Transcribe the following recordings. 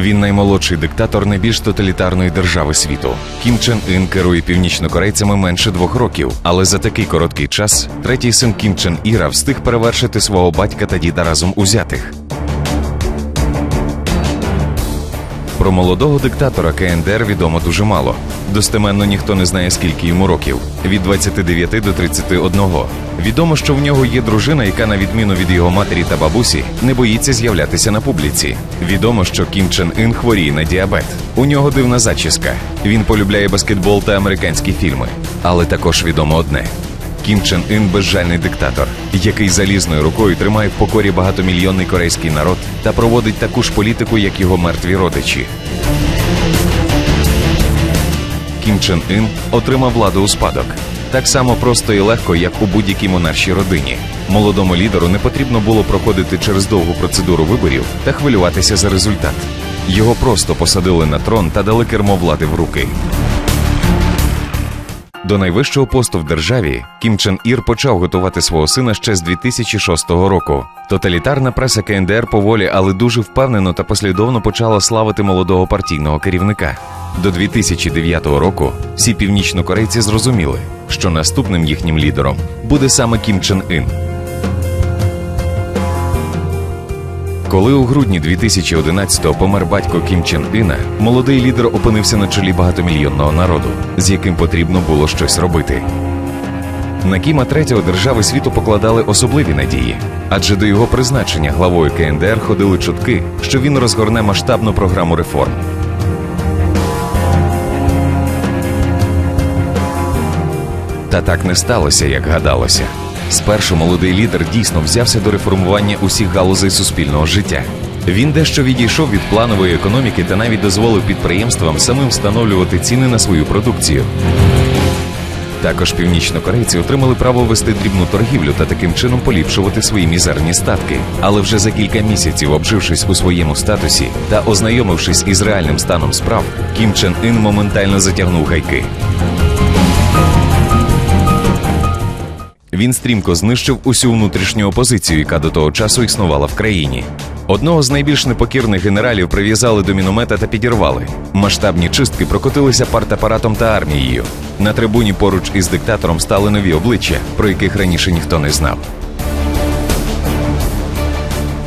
Він наймолодший диктатор найбільш тоталітарної держави світу. Кім Чен Ін керує північнокорейцями менше двох років, але за такий короткий час третій син Кім Чен Іра встиг перевершити свого батька та діда разом узятих. Про молодого диктатора КНДР відомо дуже мало. Достеменно ніхто не знає, скільки йому років від 29 до 31. Відомо, що в нього є дружина, яка, на відміну від його матері та бабусі, не боїться з'являтися на публіці. Відомо, що Кім Чен Ін хворіє на діабет. У нього дивна зачіска. Він полюбляє баскетбол та американські фільми. Але також відомо одне: Кім Чен Ін безжальний диктатор, який залізною рукою тримає в покорі багатомільйонний корейський народ та проводить таку ж політику, як його мертві родичі. Кім Чен Ін отримав владу у спадок. Так само просто і легко, як у будь-якій монаршій родині. Молодому лідеру не потрібно було проходити через довгу процедуру виборів та хвилюватися за результат. Його просто посадили на трон та дали кермо влади в руки. До найвищого посту в державі Кім Чен Ір почав готувати свого сина ще з 2006 року. Тоталітарна преса КНДР поволі, але дуже впевнено та послідовно почала славити молодого партійного керівника. До 2009 року всі північнокорейці зрозуміли, що наступним їхнім лідером буде саме Кім Чен Ін. Коли у грудні 2011-го помер батько Кім Чен Іна, молодий лідер опинився на чолі багатомільйонного народу, з яким потрібно було щось робити. На Кіма третього держави світу покладали особливі надії, адже до його призначення главою КНДР ходили чутки, що він розгорне масштабну програму реформ. Та так не сталося, як гадалося. Спершу молодий лідер дійсно взявся до реформування усіх галузей суспільного життя. Він дещо відійшов від планової економіки та навіть дозволив підприємствам самим встановлювати ціни на свою продукцію. Також північнокорейці отримали право вести дрібну торгівлю та таким чином поліпшувати свої мізерні статки. Але вже за кілька місяців, обжившись у своєму статусі та ознайомившись із реальним станом справ, Кім Чен Ін моментально затягнув гайки. Він стрімко знищив усю внутрішню опозицію, яка до того часу існувала в країні. Одного з найбільш непокірних генералів прив'язали до міномета та підірвали. Масштабні чистки прокотилися партапаратом та армією. На трибуні поруч із диктатором стали нові обличчя, про яких раніше ніхто не знав.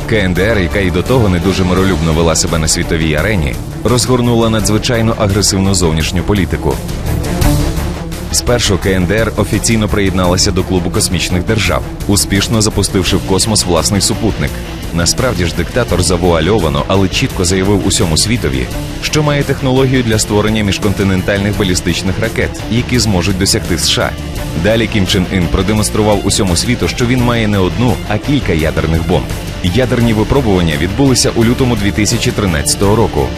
КНДР, яка й до того не дуже миролюбно вела себе на світовій арені, розгорнула надзвичайно агресивну зовнішню політику. Спершу КНДР офіційно приєдналася до клубу космічних держав, успішно запустивши в космос власний супутник. Насправді ж диктатор завуальовано, але чітко заявив усьому світові, що має технологію для створення міжконтинентальних балістичних ракет, які зможуть досягти США. Далі Кім Чен Ін продемонстрував усьому світу, що він має не одну, а кілька ядерних бомб. Ядерні випробування відбулися у лютому 2013 року.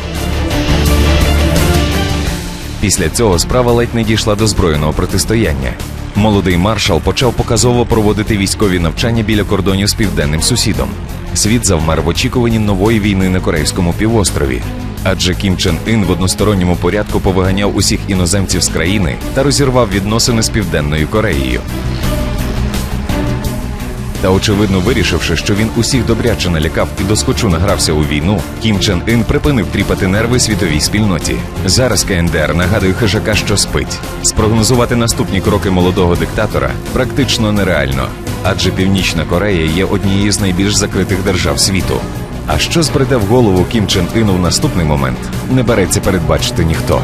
Після цього справа ледь не дійшла до збройного протистояння. Молодий маршал почав показово проводити військові навчання біля кордонів з південним сусідом. Світ завмер в очікуванні нової війни на Корейському півострові. Адже Кім Чен Ін в односторонньому порядку повиганяв усіх іноземців з країни та розірвав відносини з Південною Кореєю. Та очевидно вирішивши, що він усіх добряче налякав і доскочу награвся у війну, Кім Чен Ін припинив тріпати нерви світовій спільноті. Зараз КНДР нагадує хижака, що спить. Спрогнозувати наступні кроки молодого диктатора практично нереально, адже Північна Корея є однією з найбільш закритих держав світу. А що збреде в голову Кім Чен Іну в наступний момент, не береться передбачити ніхто.